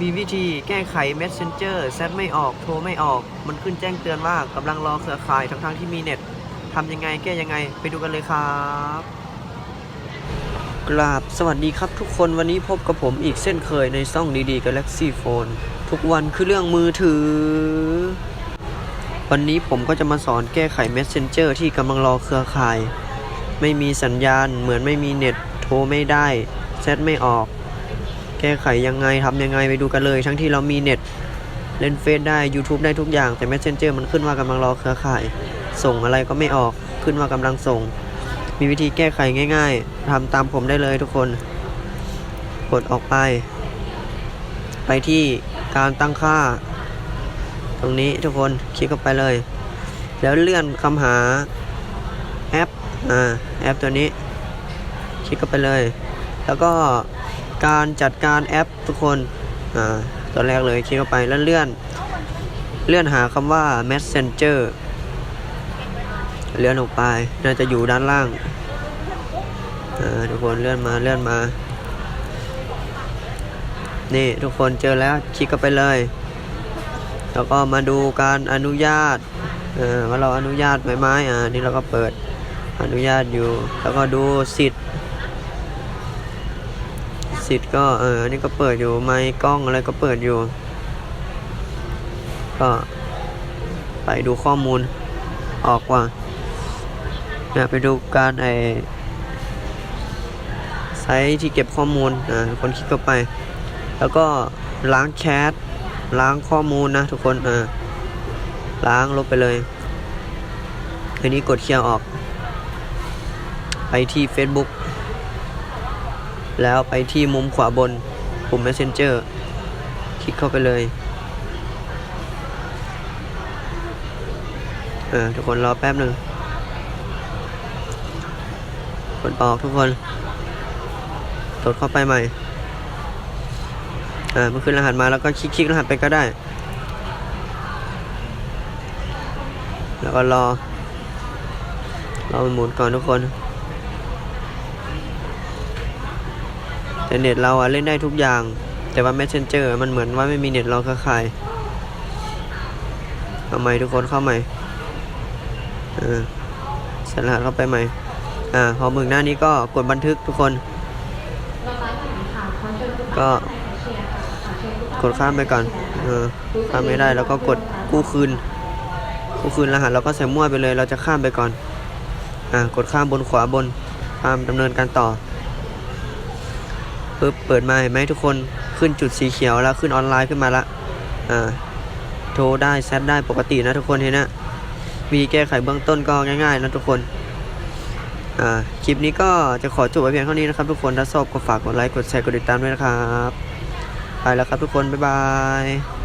มีวิธีแก้ไข Messenger แซดไม่ออก โทรไม่ออก มันขึ้นแจ้งเตือนว่ากำลังรอเครือข่ายทั้งๆที่มีเน็ตทำยังไงแก้ยังไงไปดูกันเลยครับ กราบสวัสดีครับทุกคนวันนี้พบกับผมอีกเส้นเคยในซ่องดีๆ Galaxy Phone ทุกวันคือเรื่องมือถือ วันนี้ผมก็จะมาสอนแก้ไข Messenger ที่กำลังรอเครือข่าย ไม่มีสัญญาณเหมือนไม่มีเน็ต โทรไม่ได้แซดไม่ออก แก้ไขยังไงทำยังไงไปดูกันเลย ทั้งที่เรามีเน็ตเล่นเฟซได้ YouTube ได้ทุกอย่าง แต่ Messenger มันขึ้นว่ากำลังรอเครือข่าย ส่งอะไรก็ไม่ออกขึ้นว่ากำลังส่ง มีวิธีแก้ไขง่าย ๆทำตามผมได้เลยทุกคน กดออกไป ไปที่การตั้งค่า ตรงนี้ทุกคนคลิกเข้าไปเลย แล้วเลื่อนคำหาแอปอ่าแอปตัวนี้ คลิกเข้าไปเลย แล้วก็ การจัดการแอปทุกคนอ่าตัวแรกเลยคลิกเข้าไปแล้วเลื่อน เลื่อนหาคำว่า messenger เลื่อนออกไปน่าจะอยู่ด้านล่างอ่าทุกคนเลื่อนมาเลื่อนมา นี่ทุกคนเจอแล้วคลิกเข้าไปเลย แล้วก็มาดูการอนุญาตว่าเราอนุญาตไหมไหมอ่านี่เราก็เปิดอนุญาตอยู่ แล้วก็ดูสิทธิ์ สิทธิ์ก็เอออันนี้ก็เปิดอยู่ไมค์กล้องอะไรก็เปิดอยู่ ก็ไปดูข้อมูลออกว่าเนี่ยไปดูการไอไซต์ที่เก็บข้อมูลอ่าคนคลิกเข้าไป แล้วก็ล้างแชทล้างข้อมูลนะทุกคนอ่าล้างลบไปเลยอันนี้กดเคลียร์ออก ไปที่ Facebook แล้วไปที่มุมขวาบนปุ่ม Messenger คลิกเข้าไปเลยเออทุกคนรอแป๊บหนึ่งกดออกทุกคนกดเข้าไปใหม่อ่ามันขึ้นรหัสมาแล้วก็คลิกคลิกรหัสไปก็ได้ แล้วก็รอรอมันหมุนก่อนทุกคน แต่เน็ตเราอะเล่นได้ทุกอย่าง แต่ว่า Messenger มันเหมือนว่าไม่มีเน็ตเราเครือข่ายเอาใหม่ทุกคนเข้าใหม่เออใส่รหัสเข้าไปใหม่อ่าพอมึงหน้านี้ก็กดบันทึกทุกคน ก็กดข้ามไปก่อนเออข้ามไม่ได้แล้วก็กดกู้คืนกู้คืนรหัสเราก็ใส่มั่วไปเลย เราจะข้ามไปก่อนอ่ากดข้ามบนขวาบนข้ามดำเนินการต่อ ปึ๊บเปิดมาเห็นไหมทุกคนขึ้นจุดสีเขียวแล้วขึ้นออนไลน์ขึ้นมาละอ่าโทรได้แซดได้ปกตินะทุกคนเห็นนะมีแก้ไขเบื้องต้นก็ง่ายๆนะทุกคนอ่าคลิปนี้ก็จะขอจบไว้เพียงเท่านี้นะครับทุกคนถ้าชอบก็ฝากกดไลค์กดแชร์กดติดตามด้วยนะครับไปแล้วครับทุกคนบ๊ายบาย